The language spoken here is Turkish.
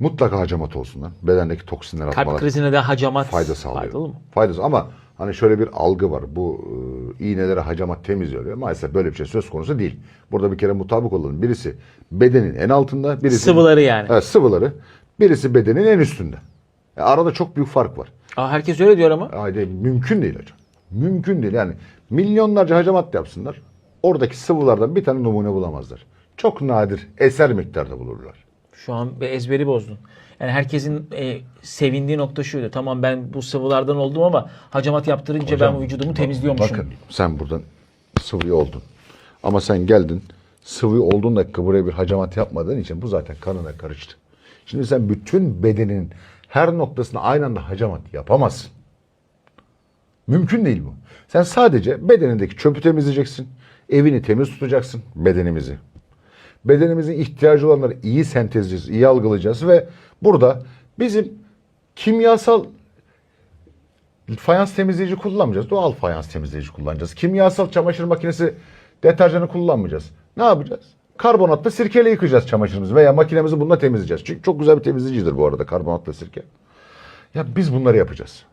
Mutlaka hacamat olsunlar. Bedendeki toksinler Kalp atmalar krizine de hacamat fayda sağlıyor. faydalı mı? Faydası ama hani şöyle bir algı var. Bu e, iğnelere hacamat temizliyor. diyor. Maalesef böyle bir şey söz konusu değil. Burada bir kere mutabık olalım. Birisi bedenin en altında, birisi Sıvıları yani. Evet, sıvıları. Birisi bedenin en üstünde. E, arada çok büyük fark var. Aa, herkes öyle diyor ama. Haydi mümkün değil hocam. Mümkün değil. Yani milyonlarca hacamat yapsınlar. Oradaki sıvılardan bir tane numune bulamazlar. Çok nadir eser miktarda bulurlar. Şu an bir ezberi bozdun. Yani herkesin e, sevindiği nokta şuydu. Tamam ben bu sıvılardan oldum ama hacamat yaptırınca Hocam, ben vücudumu temizliyormuşum. Bakın sen buradan sıvı oldun. Ama sen geldin sıvı olduğun dakika buraya bir hacamat yapmadığın için bu zaten kanına karıştı. Şimdi sen bütün bedenin her noktasına aynı anda hacamat yapamazsın. Mümkün değil bu. Sen sadece bedenindeki çöpü temizleyeceksin. Evini temiz tutacaksın. Bedenimizi. Bedenimizin ihtiyacı olanları iyi sentezleyeceğiz, iyi algılayacağız ve burada bizim kimyasal fayans temizleyici kullanmayacağız. Doğal fayans temizleyici kullanacağız. Kimyasal çamaşır makinesi deterjanı kullanmayacağız. Ne yapacağız? Karbonatla sirkeyle yıkayacağız çamaşırımızı veya makinemizi bununla temizleyeceğiz. Çünkü çok güzel bir temizleyicidir bu arada karbonatla sirke. Ya biz bunları yapacağız.